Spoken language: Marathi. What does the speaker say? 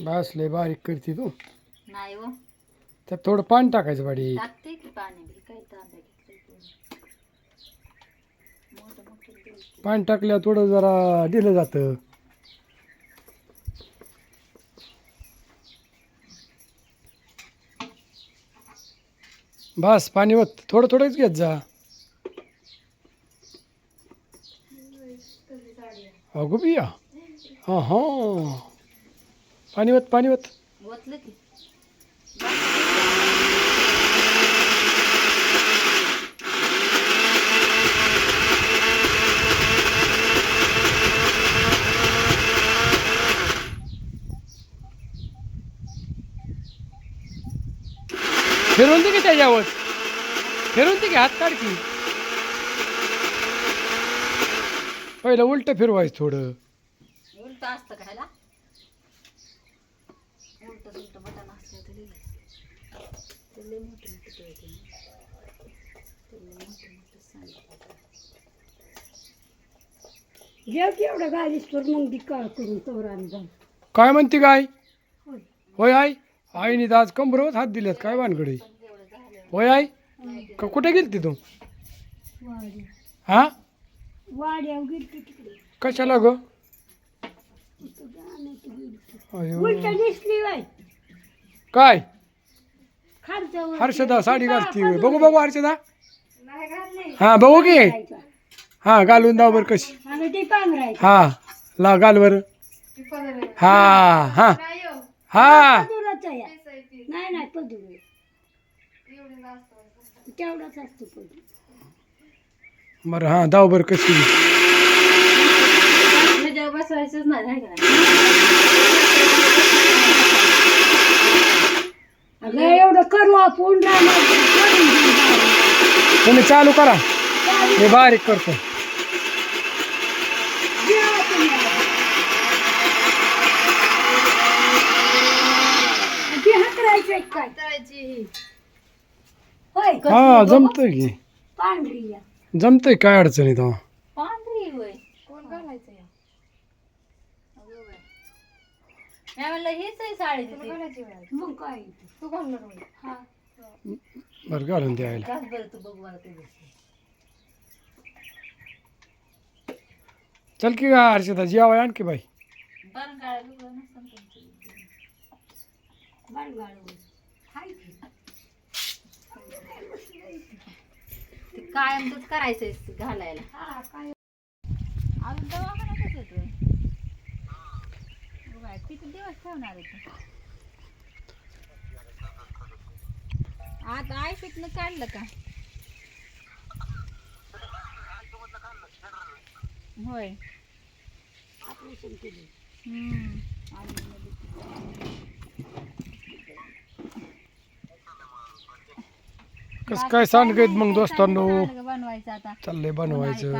बस लय बारीक करते तू नाही हो. त्यात थोडं पाणी टाकायचं बाडी टाकते की पाणी? बी काही तांबे घेतले मोठं मोठं दिलं. पाणी टाकल्यावर थोडं जरा दिलं जातं. बस पाणी होत थोडं थोडंच घेत जा. अगो बिया. हां हां पाणी होत पाणी होत ओतलं की. फिरवून दे की त्याच्यावर. फिरवून दे की हात काढ की. पहिलं उलट फिरवायचं थोडं. उलट असतं का बटन असलं तरी ते मोठे मोठे ते मोठे मोठे सांगितलं की एवढं गाडीस तर मग ती करून तोवर आम्ही जाऊ काय म्हणते काय होय. आई? आईने तर आज कंबरवर हात दिलेत काय वानगडे होय आई? क- कुठे गेलती तू? वाड्या. हा? वाड्या तिकडे. कशाला ग? उलट दिसली बाय काय? हर्षदा साडी घालती बघू बघू हर्षदा. नाही घातली. हा बघू की. हा घालून दाव बर कशी. आणि ते पांघरायचं हा ला घाल बर. हा हा. हा. पदुराचा या नाही नाही पदूर. आहे. तेवढाच असतो पदूर. बरं हा दाव बर कशी. बसवायचंच नाही का अगं एवढं करू आपण. तुम्ही चालू करा. मी बारीक करतो. हा जमतंय की. पांढरी जमतंय काय अडचण तेव्हा पांढरी होय कोण घालायचं या अगं बाई. मी म्हणलं हीच आहे साडी तिची. मग काय? तू घालणार होय. हा. बरं घालून द्यायला घाल बरं तू बघू मला तुझं चल की का हर्षदा जेवाय आणखी बाई. बरं गाळा बिळा नसेल तुमची. बाळगाळ हाय की. ते कायमच करायचंय ते घालायला. हा काय? अजून दवाखान्यातच येतोय बघा, दिवस ठेवणार आता काढलं का? होय. ऑपरेशन केलं हम्म. कसं काय सांगत मग दोस्तांनो? बनवायचं आता. चाललंय बनवायचं.